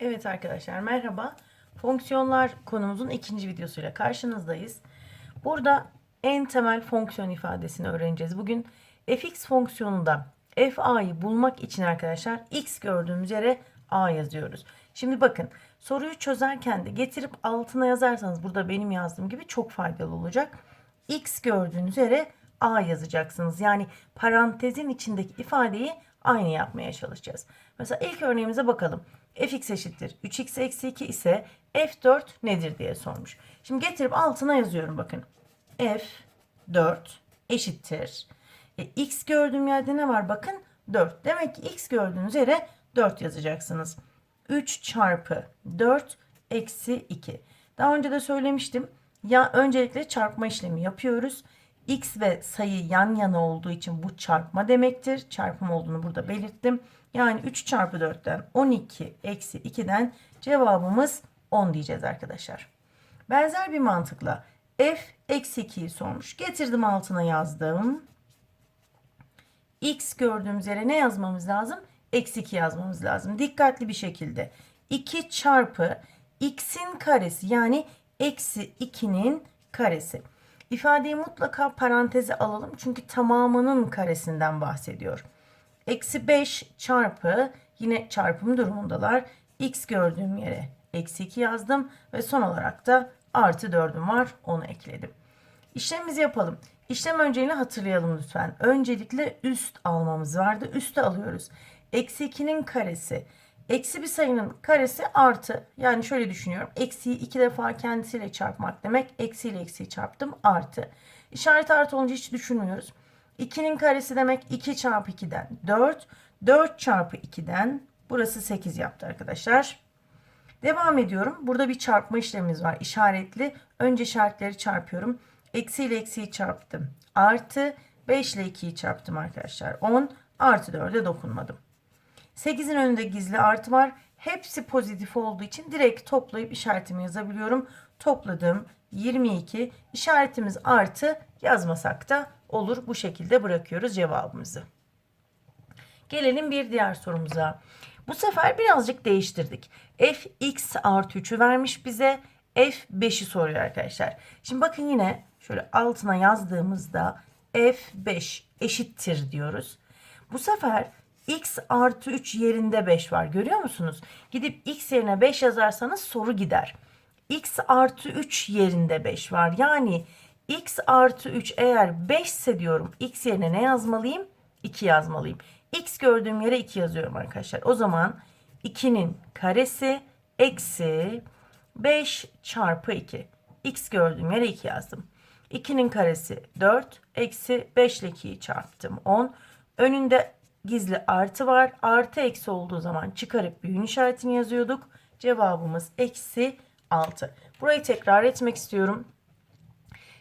Evet arkadaşlar merhaba. Fonksiyonlar konumuzun ikinci videosuyla karşınızdayız. Burada en temel fonksiyon ifadesini öğreneceğiz. Bugün fx fonksiyonunda fa'yı bulmak için arkadaşlar x gördüğümüz yere a yazıyoruz. Şimdi bakın soruyu çözerken de getirip altına yazarsanız burada benim yazdığım gibi çok faydalı olacak. x gördüğünüz yere a yazacaksınız. Yani parantezin içindeki ifadeyi aynı yapmaya çalışacağız. Mesela ilk örneğimize bakalım. Fx eşittir 3x eksi 2 ise f4 nedir diye sormuş. Şimdi getirip altına yazıyorum bakın. f4 eşittir. E, x gördüğüm yerde ne var bakın 4. Demek ki x gördüğünüz yere 4 yazacaksınız. 3 çarpı 4 eksi 2. Daha önce de söylemiştim. Ya öncelikle çarpma işlemi yapıyoruz. X ve sayı yan yana olduğu için bu çarpma demektir. Çarpım olduğunu burada belirttim. Yani 3 çarpı 4'ten 12 eksi 2'den cevabımız 10 diyeceğiz arkadaşlar. Benzer bir mantıkla f eksi 2'yi sormuş. Getirdim altına yazdım. X gördüğümüz yere ne yazmamız lazım? Eksi 2 yazmamız lazım. Dikkatli bir şekilde. 2 çarpı x'in karesi yani eksi 2'nin karesi. İfadeyi mutlaka paranteze alalım çünkü tamamının karesinden bahsediyor. Eksi 5 çarpı yine çarpım durumundalar. X gördüğüm yere eksi 2 yazdım ve son olarak da artı 4'üm var onu ekledim. İşlemimizi yapalım. İşlem önceliğini hatırlayalım lütfen. Öncelikle üst almamız vardı. Üste alıyoruz. Eksi 2'nin karesi. Eksi bir sayının karesi artı. Yani şöyle düşünüyorum. Eksiyi iki defa kendisiyle çarpmak demek. Eksiyle eksiyi çarptım artı. İşaret artı olunca hiç düşünmüyoruz. 2'nin karesi demek 2 çarpı 2'den 4. 4 çarpı 2'den burası 8 yaptı arkadaşlar. Devam ediyorum. Burada bir çarpma işlemimiz var. İşaretli. Önce işaretleri çarpıyorum. Eksi ile eksiyi çarptım. Artı 5 ile 2'yi çarptım arkadaşlar. 10 artı 4'e dokunmadım. 8'in önünde gizli artı var. Hepsi pozitif olduğu için direkt toplayıp işaretimi yazabiliyorum. Topladım 22. İşaretimiz artı yazmasak da olur. Bu şekilde bırakıyoruz cevabımızı. Gelelim bir diğer sorumuza. Bu sefer birazcık değiştirdik. fx artı 3'ü vermiş bize. f5'i soruyor arkadaşlar. Şimdi bakın yine şöyle altına yazdığımızda f5 eşittir diyoruz. Bu sefer x artı 3 yerinde 5 var. Görüyor musunuz? Gidip x yerine 5 yazarsanız soru gider. x artı 3 yerinde 5 var. Yani x artı 3 eğer 5 ise diyorum x yerine ne yazmalıyım? 2 yazmalıyım. x gördüğüm yere 2 yazıyorum arkadaşlar. O zaman 2'nin karesi eksi 5 çarpı 2. x gördüğüm yere 2 yazdım. 2'nin karesi 4 eksi 5 ile 2'yi çarptım 10. Önünde gizli artı var. Artı eksi olduğu zaman çıkarıp büyün işaretini yazıyorduk. Cevabımız eksi 6. Burayı tekrar etmek istiyorum.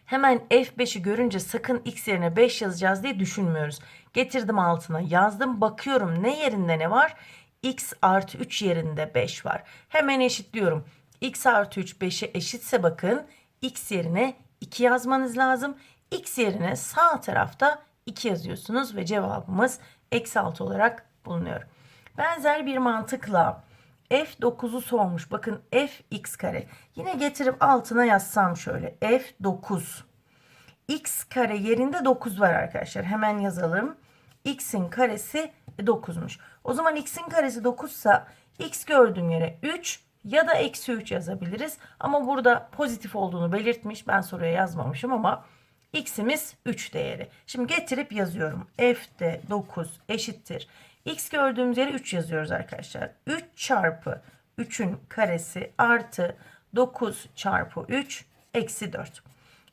Hemen F5'i görünce sakın x yerine 5 yazacağız diye düşünmüyoruz. Getirdim altına yazdım. Bakıyorum ne yerinde ne var? x artı 3 yerinde 5 var. Hemen eşitliyorum. x artı 3 5'e eşitse bakın x yerine 2 yazmanız lazım. x yerine sağ tarafta 2 yazıyorsunuz ve cevabımız eksi 6 olarak bulunuyor. Benzer bir mantıkla f9'u sormuş. Bakın fx kare. Yine getirip altına yazsam şöyle. f9. x kare yerinde 9 var arkadaşlar. Hemen yazalım. x'in karesi 9'muş. O zaman x'in karesi 9 ise x gördüğüm yere 3 ya da eksi 3 yazabiliriz. Ama burada pozitif olduğunu belirtmiş. Ben soruya yazmamışım ama x'imiz 3 değeri. Şimdi getirip yazıyorum. f'de 9 eşittir. x gördüğümüz yere 3 yazıyoruz arkadaşlar. 3 çarpı 3'ün karesi artı 9 çarpı 3 eksi 4.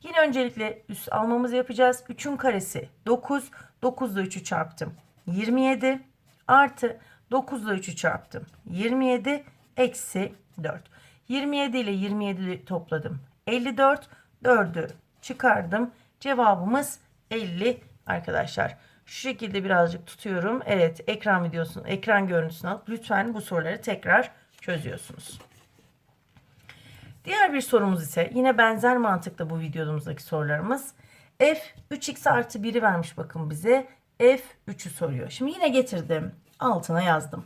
Yine öncelikle üst almamızı yapacağız. 3'ün karesi 9. 9 ile 3'ü çarptım. 27 artı 9 ile 3'ü çarptım. 27 eksi 4. 27 ile 27'yi topladım. 54. 4'ü çıkardım. Cevabımız 50 arkadaşlar. Şu şekilde birazcık tutuyorum. Evet ekran videosunu, ekran görüntüsünü alıp lütfen bu soruları tekrar çözüyorsunuz. Diğer bir sorumuz ise yine benzer mantıkta bu videomuzdaki sorularımız. F 3x artı 1'i vermiş bakın bize. F 3'ü soruyor. Şimdi yine getirdim. Altına yazdım.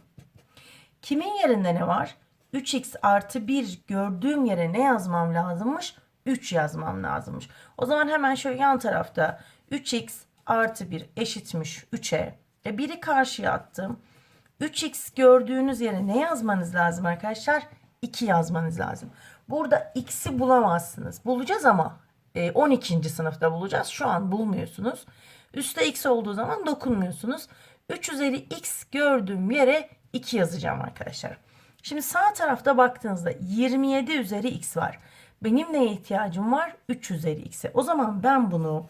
Kimin yerinde ne var? 3x artı 1 gördüğüm yere ne yazmam lazımmış? 3 yazmam lazımmış. O zaman hemen şöyle yan tarafta 3x artı 1 eşitmiş 3'e. E 1'i karşıya attım. 3x gördüğünüz yere ne yazmanız lazım arkadaşlar? 2 yazmanız lazım. Burada x'i bulamazsınız. Bulacağız ama e, 12. sınıfta bulacağız. Şu an bulmuyorsunuz. Üstte x olduğu zaman dokunmuyorsunuz. 3 üzeri x gördüğüm yere 2 yazacağım arkadaşlar. Şimdi sağ tarafta baktığınızda 27 üzeri x var. Benim neye ihtiyacım var? 3 üzeri x'e. O zaman ben bunu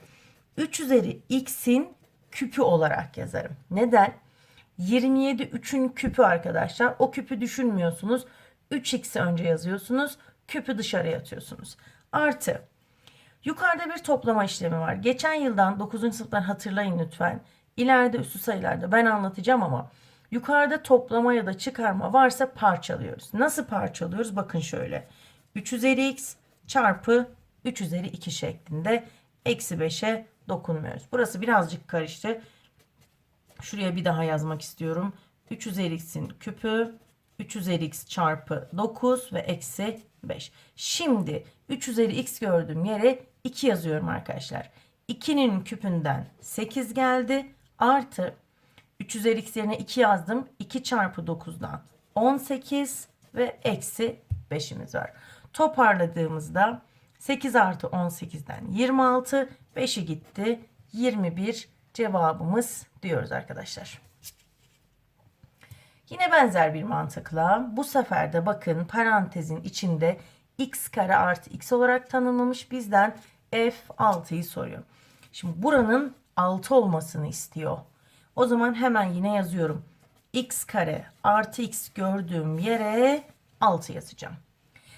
3 üzeri x'in küpü olarak yazarım. Neden? 27 3'ün küpü arkadaşlar. O küpü düşünmüyorsunuz. 3x'i önce yazıyorsunuz. Küpü dışarıya atıyorsunuz. Artı yukarıda bir toplama işlemi var. Geçen yıldan 9. sınıftan hatırlayın lütfen. İleride üstü sayılarda ben anlatacağım ama yukarıda toplama ya da çıkarma varsa parçalıyoruz. Nasıl parçalıyoruz? Bakın şöyle. 3 üzeri x çarpı 3 üzeri 2 şeklinde eksi 5'e dokunmuyoruz. Burası birazcık karıştı. Şuraya bir daha yazmak istiyorum. 3 üzeri x'in küpü 3 üzeri x çarpı 9 ve eksi 5. Şimdi 3 üzeri x gördüğüm yere 2 yazıyorum arkadaşlar. 2'nin küpünden 8 geldi. Artı 3 üzeri x yerine 2 yazdım. 2 çarpı 9'dan 18 ve eksi 5'imiz var. Toparladığımızda 8 artı 18'den 26. 5'i gitti. 21 cevabımız diyoruz arkadaşlar. Yine benzer bir mantıkla bu sefer de bakın parantezin içinde x kare artı x olarak tanımlamış bizden f6'yı soruyor. Şimdi buranın 6 olmasını istiyor. O zaman hemen yine yazıyorum. x kare artı x gördüğüm yere 6 yazacağım.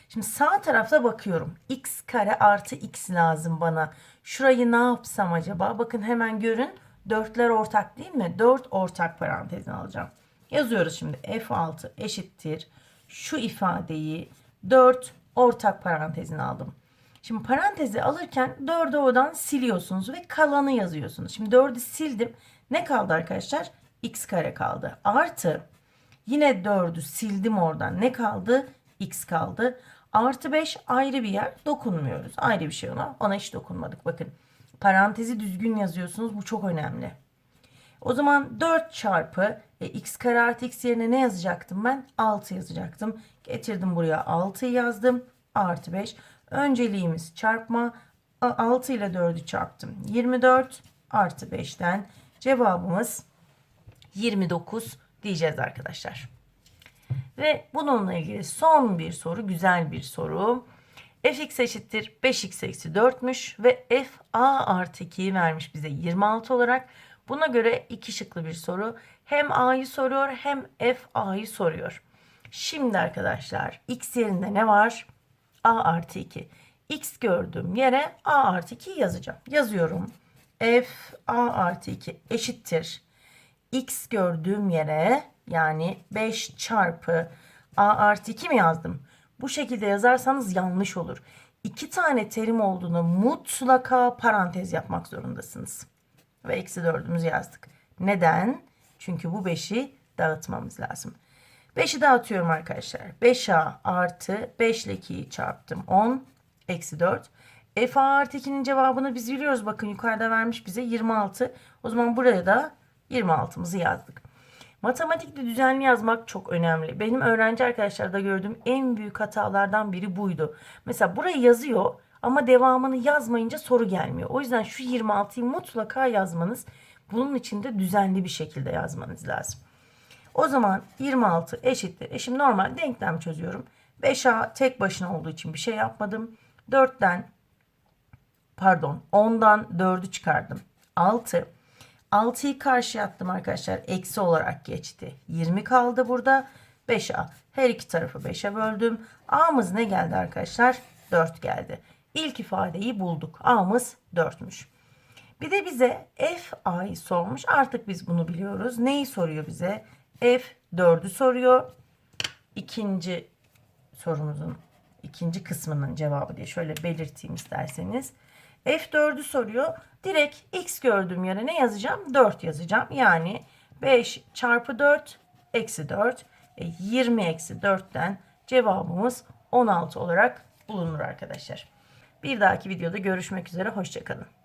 Şimdi sağ tarafta bakıyorum. x kare artı x lazım bana. Şurayı ne yapsam acaba? Bakın hemen görün. Dörtler ortak değil mi? 4 ortak parantezine alacağım. Yazıyoruz şimdi f6 eşittir. Şu ifadeyi 4 ortak parantezine aldım. Şimdi parantezi alırken 4'ü oradan siliyorsunuz ve kalanı yazıyorsunuz. Şimdi 4'ü sildim. Ne kaldı arkadaşlar? x kare kaldı. Artı yine 4'ü sildim oradan. Ne kaldı? x kaldı. Artı 5 ayrı bir yer dokunmuyoruz. Ayrı bir şey ona. Ona hiç dokunmadık. Bakın parantezi düzgün yazıyorsunuz. Bu çok önemli. O zaman 4 çarpı e, x kare artı x yerine ne yazacaktım ben? 6 yazacaktım. Getirdim buraya 6 yazdım. Artı 5. Önceliğimiz çarpma. 6 ile 4'ü çarptım. 24 artı 5'ten cevabımız 29 diyeceğiz arkadaşlar. Ve bununla ilgili son bir soru, güzel bir soru. fx eşittir 5x eksi 4'müş ve f a artı 2'yi vermiş bize 26 olarak. Buna göre iki şıklı bir soru. Hem a'yı soruyor hem f a'yı soruyor. Şimdi arkadaşlar x yerinde ne var? a artı 2. x gördüğüm yere a artı 2 yazacağım. Yazıyorum. f a artı 2 eşittir. x gördüğüm yere yani 5 çarpı a artı 2 mi yazdım? Bu şekilde yazarsanız yanlış olur. İki tane terim olduğunu mutlaka parantez yapmak zorundasınız. Ve eksi 4'ümüzü yazdık. Neden? Çünkü bu 5'i dağıtmamız lazım. 5'i dağıtıyorum arkadaşlar. 5a artı 5 ile 2'yi çarptım. 10 eksi 4. f artı 2'nin cevabını biz biliyoruz. Bakın yukarıda vermiş bize 26. O zaman buraya da 26'mızı yazdık. Matematikte düzenli yazmak çok önemli. Benim öğrenci arkadaşlarda gördüğüm en büyük hatalardan biri buydu. Mesela burayı yazıyor ama devamını yazmayınca soru gelmiyor. O yüzden şu 26'yı mutlaka yazmanız, bunun için de düzenli bir şekilde yazmanız lazım. O zaman 26 eşittir. E şimdi normal denklem çözüyorum. 5A tek başına olduğu için bir şey yapmadım. 4'ten pardon 10'dan 4'ü çıkardım. 6. 6'yı karşıya attım arkadaşlar. Eksi olarak geçti. 20 kaldı burada. 5A. Her iki tarafı 5'e böldüm. A'mız ne geldi arkadaşlar? 4 geldi. İlk ifadeyi bulduk. A'mız 4'müş. Bir de bize f a'yı sormuş. Artık biz bunu biliyoruz. Neyi soruyor bize? F 4'ü soruyor. İkinci sorumuzun ikinci kısmının cevabı diye şöyle belirteyim isterseniz. F4'ü soruyor. Direkt x gördüğüm yere ne yazacağım? 4 yazacağım. Yani 5 çarpı 4 eksi 4. E, 20 eksi 4'ten cevabımız 16 olarak bulunur arkadaşlar. Bir dahaki videoda görüşmek üzere. Hoşçakalın.